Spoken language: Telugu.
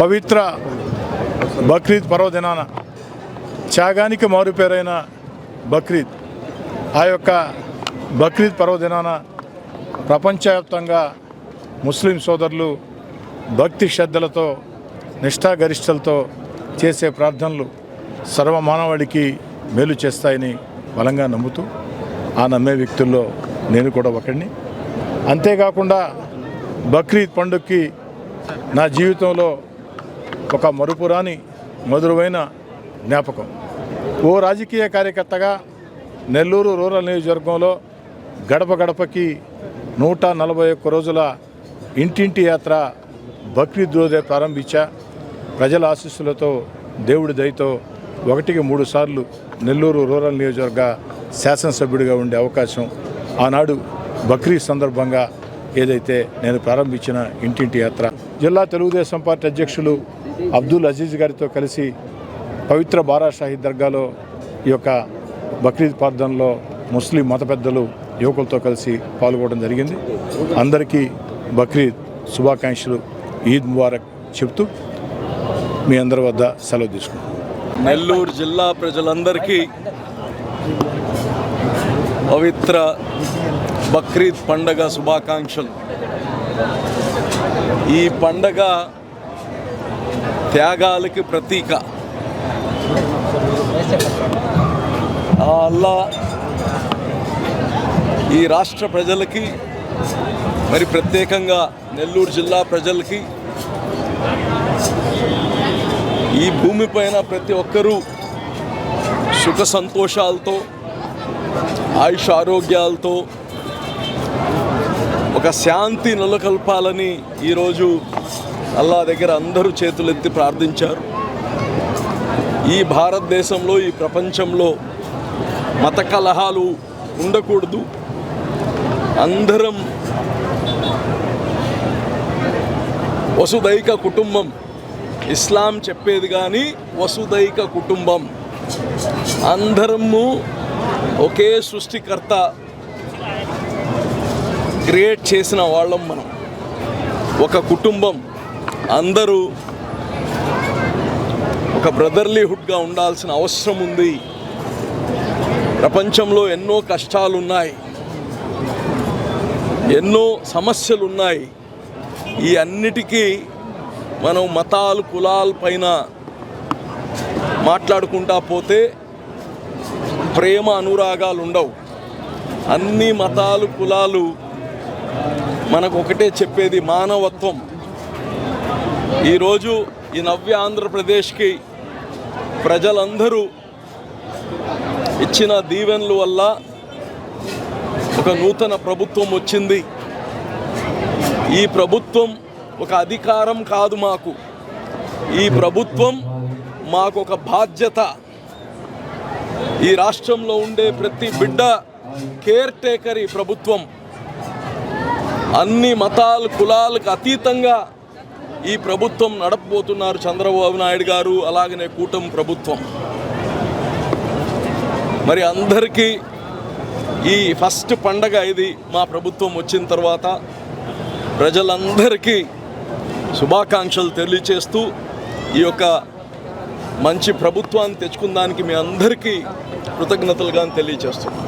పవిత్ర బక్రీద్ పర్వదినాన త్యాగానికి మారుపేరైన బక్రీద్. ఆ యొక్క బక్రీద్ పర్వదినాన ప్రపంచవ్యాప్తంగా ముస్లిం సోదరులు భక్తి శ్రద్ధలతో నిష్ఠాగరిష్టలతో చేసే ప్రార్థనలు సర్వమానవాడికి మేలు చేస్తాయని బలంగా నమ్ముతూ ఆ నమ్మే వ్యక్తుల్లో నేను కూడా ఒకడిని. అంతేకాకుండా బక్రీద్ పండుగకి నా జీవితంలో ఒక మరుపురాని మధురమైన జ్ఞాపకం. ఓ రాజకీయ కార్యకర్తగా నెల్లూరు రూరల్ నియోజకవర్గంలో గడప గడపకి నూట నలభై ఒక్క రోజుల ఇంటింటి యాత్ర బక్రీద్ రోజే ప్రారంభించా. ప్రజల ఆశీస్సులతో దేవుడి దయతో ఒకటికి మూడు సార్లు నెల్లూరు రూరల్ నియోజకవర్గ శాసనసభ్యుడిగా ఉండే అవకాశం ఆనాడు బక్రీద్ సందర్భంగా ఏదైతే నేను ప్రారంభించిన ఇంటింటి యాత్ర. జిల్లా తెలుగుదేశం పార్టీ అధ్యక్షులు అబ్దుల్ అజీజ్ గారితో కలిసి పవిత్ర బారా షాహీ దర్గాలో ఈ యొక్క బక్రీద్ ప్రార్థనలో ముస్లిం మత పెద్దలు యువకులతో కలిసి పాల్గొనడం జరిగింది. అందరికీ బక్రీద్ శుభాకాంక్షలు ఈద్ ముబారక్ చెప్తూ మీ అందరి వద్ద సెలవు తీసుకుంటాం నెల్లూరు జిల్లా ప్రజలందరికీ పవిత్ర బక్రీద్ పండగ శుభాకాంక్షలు. ఈ పండగ త్యాగాలకి ప్రతీక. అలా అల్లా ఈ రాష్ట్ర ప్రజలకి మరి ప్రత్యేకంగా నెల్లూరు జిల్లా ప్రజలకి ఈ భూమిపైన ప్రతి ఒక్కరూ సుఖ సంతోషాలతో ఆయుష్ ఆరోగ్యాలతో ఒక శాంతి నెలకొల్పాలని ఈరోజు అల్లా దగ్గర అందరూ చేతులెత్తి ప్రార్థించారు. ఈ భారతదేశంలో ఈ ప్రపంచంలో మత కలహాలు ఉండకూడదు. అందరం వసుదైక కుటుంబం. ఇస్లాం చెప్పేది కానీ వసుదైక కుటుంబం. అందరము ఒకే సృష్టికర్త క్రియేట్ చేసిన వాళ్ళం మనం. ఒక కుటుంబం. అందరూ ఒక బ్రదర్లీహుడ్గా ఉండాల్సిన అవసరం ఉంది. ప్రపంచంలో ఎన్నో కష్టాలు ఉన్నాయి ఎన్నో సమస్యలు ఉన్నాయి ఈ అన్నిటికీ మనం మతాలు కులాల పైన మాట్లాడుకుంటా పోతే ప్రేమ అనురాగాలు ఉండవు. అన్ని మతాలు కులాలు మనకు ఒకటే చెప్పేది మానవత్వం. ఈరోజు ఈ నవ్య ఆంధ్రప్రదేశ్కి ప్రజలందరూ ఇచ్చిన దీవెనల వల్ల ఒక నూతన ప్రభుత్వం వచ్చింది. ఈ ప్రభుత్వం ఒక అధికారం కాదు మాకు. ఈ ప్రభుత్వం మాకు ఒక బాధ్యత. ఈ రాష్ట్రంలో ఉండే ప్రతి బిడ్డ కేర్ టేకర్ ఈ ప్రభుత్వం. అన్ని మతాలు కులాలకు అతీతంగా ఈ ప్రభుత్వం నడపబోతున్నారు చంద్రబాబు నాయుడు గారు అలాగనే కూటమి ప్రభుత్వం. మరి అందరికీ ఈ ఫస్ట్ పండగ ఇది మా ప్రభుత్వం వచ్చిన తర్వాత ప్రజలందరికీ శుభాకాంక్షలు తెలియచేస్తూ ఈ యొక్క మంచి ప్రభుత్వాన్ని తెచ్చుకున్న దానికి మీ అందరికీ కృతజ్ఞతలుగా తెలియచేస్తున్నాను